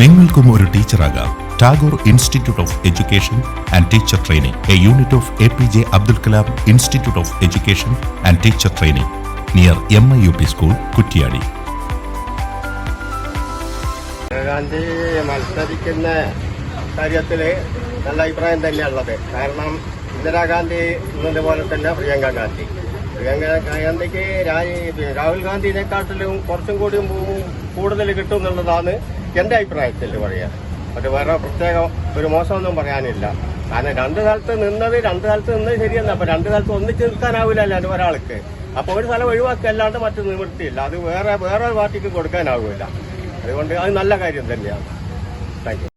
നിങ്ങൾക്കും ഒരു ടീച്ചറാകാം. Tagore institute of education and teacher training. A unit of A P J Abdul Kalam institute of education and teacher training. Near M I U P school Kuttiadi. Gandhi മത്സരിക്കുന്ന കാര്യത്തിൽ നല്ല അഭിപ്രായം തന്നെയുള്ളത് കാരണം ഇന്ദിരാഗാന്ധി എന്നതുപോലെ തന്നെ പ്രിയങ്ക ഗാന്ധി. പ്രിയങ്ക ഗാന്ധിക്ക് രാഹുൽ ഗാന്ധിനെക്കാട്ടിലും കുറച്ചും കൂടി കൂടുതൽ കിട്ടും എന്നുള്ളതാണ് എന്റെ അഭിപ്രായത്തിൽ പറയാം. അത് വേറെ പ്രത്യേക ഒരു മോശമൊന്നും പറയാനില്ല. കാരണം രണ്ട് സ്ഥലത്ത് നിന്നത് രണ്ട് സ്ഥലത്ത് നിന്നത് ശരിയെന്ന. അപ്പൊ രണ്ട് സ്ഥലത്ത് ഒന്നിച്ച് നിൽക്കാനാവില്ലല്ലോ ഒരാൾക്ക്. അപ്പൊ ഒരു സ്ഥലം ഒഴിവാക്കുക അല്ലാണ്ട് മറ്റു നിവൃത്തിയില്ല. അത് വേറെ വേറെ പാർട്ടിക്ക് കൊടുക്കാനാവില്ല അതുകൊണ്ട് അത് നല്ല കാര്യം തന്നെയാണ്. താങ്ക് യു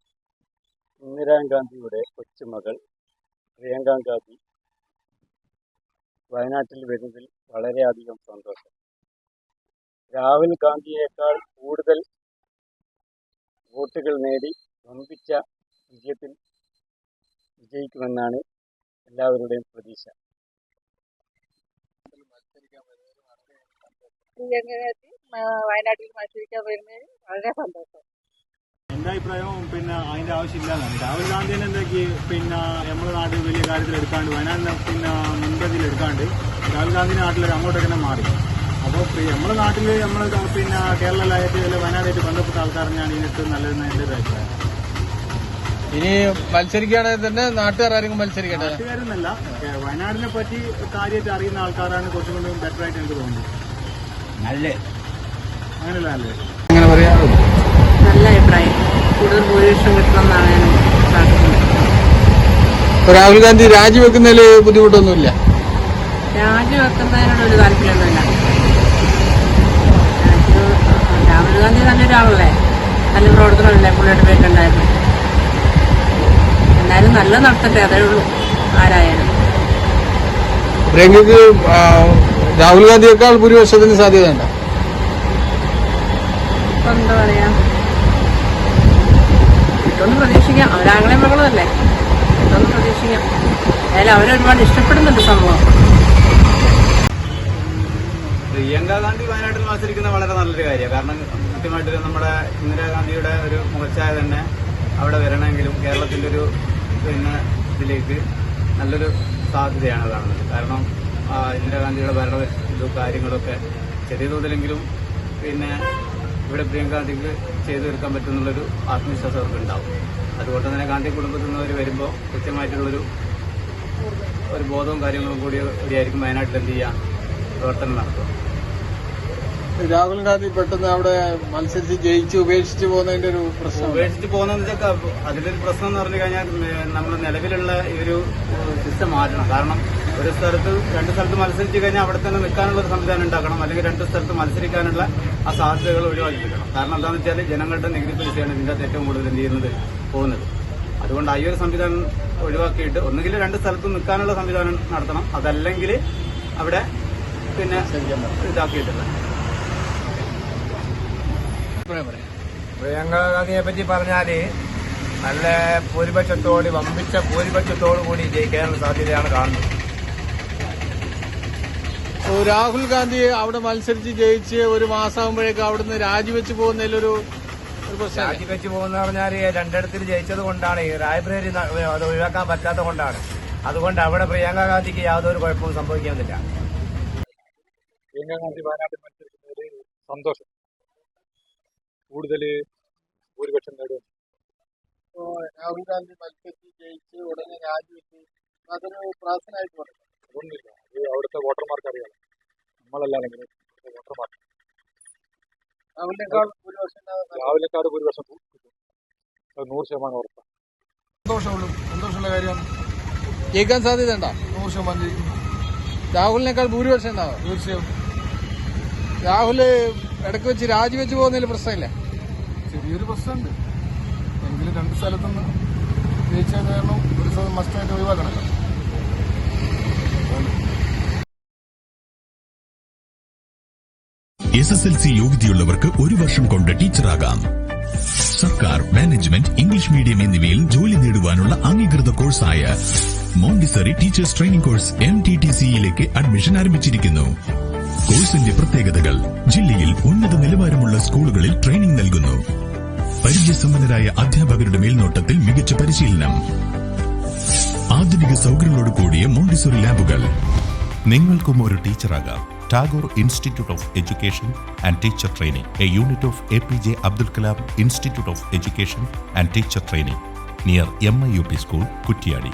ഇന്ദിരാഗാന്ധിയുടെ കൊച്ചുമകൾ പ്രിയങ്ക ഗാന്ധി വയനാട്ടിൽ വരുന്നതിൽ വളരെയധികം സന്തോഷം. രാഹുൽ ഗാന്ധിയേക്കാൾ കൂടുതൽ വോട്ടുകൾ നേടി വമ്പിച്ച വിജയത്തിൽ വിജയിക്കുമെന്നാണ് എല്ലാവരുടെയും പ്രതീക്ഷ. വയനാട്ടിൽ മത്സരിക്കാൻ വരുന്നത് വളരെ സന്തോഷം. എന്റെ അഭിപ്രായം പിന്നെ അതിന്റെ ആവശ്യമില്ലാന്നാണ് രാഹുൽ ഗാന്ധിനെ എന്താക്കി പിന്നെ നമ്മുടെ നാട്ടിൽ വലിയ കാര്യത്തിൽ എടുക്കാണ്ട് വയനാടിനെ പിന്നെ മുൻപതിൽ എടുക്കാണ്ട് രാഹുൽ ഗാന്ധിന്റെ നാട്ടിലേക്ക് അങ്ങോട്ടൊക്കെ തന്നെ മാറി. അപ്പോൾ നമ്മുടെ നാട്ടിൽ നമ്മൾ പിന്നെ കേരളമായിട്ട് അല്ലെങ്കിൽ വയനാടായിട്ട് ബന്ധപ്പെട്ട ആൾക്കാരനാണ് ഇതിനൊക്കെ നല്ലതെന്ന് എന്റെ ഒരു അഭിപ്രായം. ഇനി മത്സരിക്കുകയാണെങ്കിൽ തന്നെ നാട്ടുകാർ ആരെങ്കിലും മത്സരിക്കട്ടെ? നാട്ടുകാരെന്നല്ല. വയനാടിനെ പറ്റി കാര്യമായിട്ട് അറിയുന്ന ആൾക്കാരാണ് കുറച്ചും കൂടി ബെറ്റർ ആയിട്ട് എനിക്ക് തോന്നുന്നത്. നല്ല? അങ്ങനെയല്ല അല്ലേ അങ്ങനെ പറയാ? നല്ല അഭിപ്രായം. കൂടുതൽ ഭൂരിപക്ഷം കിട്ടണമെന്നാണ് ഞാൻ രാഹുൽ ഗാന്ധി രാജിവെക്കുന്നതിൽ ബുദ്ധിമുട്ടൊന്നുമില്ല? രാജിവെക്കുന്നതിനോട് ഒരു താല്പര്യമൊന്നുമില്ല. രാഹുൽ ഗാന്ധി നല്ലൊരാളല്ലേ നല്ല പ്രവർത്തനമല്ലേ പുള്ളിയുടെ പേരുണ്ടായിരുന്നു എന്നാലും നല്ല നടത്തട്ടെ അതേ ഉള്ളൂ. ആരായാലും. പ്രിയങ്കയ്ക്ക് രാഹുൽ ഗാന്ധിയേക്കാൾ ഭൂരിപക്ഷത്തിന് സാധ്യതയുണ്ട് ഇപ്പൊ എന്താ പറയാ? കിട്ടുമെന്ന് പ്രതീക്ഷിക്കാം. അവരാങ്ങളെ മകളല്ലേ കിട്ടുമെന്ന് പ്രതീക്ഷിക്കാം. ഏതായാലും അവരൊരുപാട് ഇഷ്ടപ്പെടുന്നുണ്ട് സംഭവം. പ്രിയങ്ക ഗാന്ധി വയനാട്ടിൽ മത്സരിക്കുന്നത് വളരെ നല്ലൊരു കാര്യമാണ്. കാരണം കൃത്യമായിട്ട് നമ്മുടെ ഇന്ദിരാഗാന്ധിയുടെ ഒരു മുഖച്ചായ തന്നെ അവിടെ വരണമെങ്കിലും കേരളത്തിന്റെ ഒരു പിന്നെ ഇതിലേക്ക് നല്ലൊരു സാധ്യതയാണ് കാണുന്നത്. കാരണം ഇന്ദിരാഗാന്ധിയുടെ ഭരണ ഇത് കാര്യങ്ങളൊക്കെ ചെറിയ തോതിലെങ്കിലും പിന്നെ ഇവിടെ പ്രിയങ്ക ഗാന്ധിക്ക് ചെയ്തു തീർക്കാൻ പറ്റുന്നുള്ളൊരു ആത്മവിശ്വാസം അവർക്ക് ഉണ്ടാവും. അതുകൊണ്ട് തന്നെ ഗാന്ധി കുടുംബത്തിൽ നിന്നവർ വരുമ്പോൾ കൃത്യമായിട്ടുള്ളൊരു ഒരു ബോധവും കാര്യങ്ങളും കൂടി കൂടിയായിരിക്കും വയനാട്ടിൽ എന്ത് ചെയ്യുക? പ്രവർത്തനം നടത്തുക. രാഹുൽ ഗാന്ധി പെട്ടെന്ന് അവിടെ മത്സരിച്ച് ജയിച്ച് ഉപേക്ഷിച്ച് പോകുന്നതിന്റെ ഒരു പ്രശ്നം ഉപേക്ഷിച്ച് പോകുന്നതെന്ന് വെച്ചാൽ ഒരു പ്രശ്നം എന്ന് പറഞ്ഞു കഴിഞ്ഞാൽ നമ്മൾ നിലവിലുള്ള ഈ ഒരു സിസ്റ്റം മാറ്റണം. കാരണം ഒരു സ്ഥലത്ത് രണ്ട് സ്ഥലത്ത് മത്സരിച്ച് കഴിഞ്ഞാൽ അവിടെ തന്നെ നിൽക്കാനുള്ള ഒരു സംവിധാനം ഉണ്ടാക്കണം. അല്ലെങ്കിൽ രണ്ട് സ്ഥലത്ത് മത്സരിക്കാനുള്ള ആ സാധ്യതകൾ ഒഴിവാക്കിയിട്ടുണ്ട് കാരണം എന്താണെന്ന് വെച്ചാൽ ജനങ്ങളുടെ നികുതി പൈസയാണ് ഇതിന്റെ അകത്ത് ഏറ്റവും കൂടുതൽ എന്ത് ചെയ്യുന്നത്? പോകുന്നത്. അതുകൊണ്ട് ആ ഈ ഒരു സംവിധാനം ഒഴിവാക്കിയിട്ട് ഒന്നുകിൽ രണ്ട് സ്ഥലത്തും നിൽക്കാനുള്ള സംവിധാനം നടത്തണം. അതല്ലെങ്കിൽ അവിടെ പിന്നെ ഇതാക്കിയിട്ടില്ല. അഭിപ്രായം പറയാം. പ്രിയങ്ക ഗാന്ധിയെ പറ്റി പറഞ്ഞാൽ നല്ല ഭൂരിപക്ഷത്തോട് വമ്പിച്ച ഭൂരിപക്ഷത്തോടു കൂടി ജയിക്കാനുള്ള സാധ്യതയാണ് കാണുന്നത്. രാഹുൽ ഗാന്ധി അവിടെ മത്സരിച്ച് ജയിച്ച് ഒരു മാസമാകുമ്പോഴേക്കും അവിടുന്ന് രാജിവെച്ച് പോകുന്നതിലൊരു രാജിവെച്ച് പോകുന്ന പറഞ്ഞാൽ രണ്ടിടത്തിൽ ജയിച്ചത് കൊണ്ടാണ്. ന- അത് ഒഴിവാക്കാൻ പറ്റാത്ത കൊണ്ടാണ്. അതുകൊണ്ട് അവിടെ പ്രിയങ്ക ഗാന്ധിക്ക് യാതൊരു കുഴപ്പവും സംഭവിക്കുന്നില്ല പ്രിയങ്ക ഗാന്ധി വയനാട്ടിൽ മത്സരിക്കുന്നതിൽ സന്തോഷം. കൂടുതൽ ഭൂരിപക്ഷം നേടും. രാഹുൽ ഗാന്ധി മത്സരിച്ച് ജയിച്ച് ഉടനെ രാജിവെച്ച് അതൊരു പ്രാസനായിട്ട് പറയും അതൊന്നുമില്ല അത് അവിടുത്തെ വോട്ടർമാർക്ക് അറിയാം നമ്മളല്ലാണെങ്കിലും ഇവിടുത്തെ വോട്ടർമാർക്ക് രാഹുലിനേക്കാൾ ഭൂരിപക്ഷം രാവിലെക്കാട് ഭൂരിപക്ഷം കിട്ടും. അത് നൂറ് ശതമാനം ഉറപ്പാണ് സന്തോഷമുള്ളൂ. സന്തോഷമുള്ള കാര്യമാണ്. ജയിക്കാൻ സാധ്യത ഉണ്ടോ? നൂറ് ശതമാനം ജയിക്കും. രാഹുലിനേക്കാൾ ഭൂരിപക്ഷം ഉണ്ടാവും തീർച്ചയായും. രാഹുൽ ഇടയ്ക്ക് വെച്ച് രാജിവെച്ച് പോകുന്നതിൽ പ്രശ്നമില്ല. ചെറിയൊരു പ്രശ്നമുണ്ട്. എങ്കിലും രണ്ട് സ്ഥലത്തുനിന്ന് ജയിച്ചത് കാരണം ഒരു സ്ഥലം മസ്റ്റായിട്ട് ഒഴിവാക്കണമല്ലോ എസ് എസ് എൽ സി യോഗ്യതയുള്ളവർക്ക് ഒരു വർഷം കൊണ്ട് ടീച്ചറാകാം. സർക്കാർ മാനേജ്മെന്റ് ഇംഗ്ലീഷ് മീഡിയം എന്നിവയിൽ ജോലി നേടുവാനുള്ള അംഗീകൃത കോഴ്സായ Montessori teachers training course M T T സിയിലേക്ക് അഡ്മിഷൻ ആരംഭിച്ചിരിക്കുന്നു. കോഴ്സിന്റെ പ്രത്യേകതകൾ ജില്ലയിൽ ഉന്നത നിലവാരമുള്ള സ്കൂളുകളിൽ ട്രെയിനിംഗ് നൽകുന്നു. പരിചയസമ്പന്നരായ അധ്യാപകരുടെ മേൽനോട്ടത്തിൽ മികച്ച പരിശീലനം. ആധുനിക സൗകര്യങ്ങളോട് കൂടിയ മോണ്ടിസോറി ലാബുകൾ. നിങ്ങൾക്കും ഒരു ടീച്ചറാകാം. Tagore institute of education and teacher training a unit of A P J Abdul Kalam institute of education and teacher training near M I U P school Kuttiadi.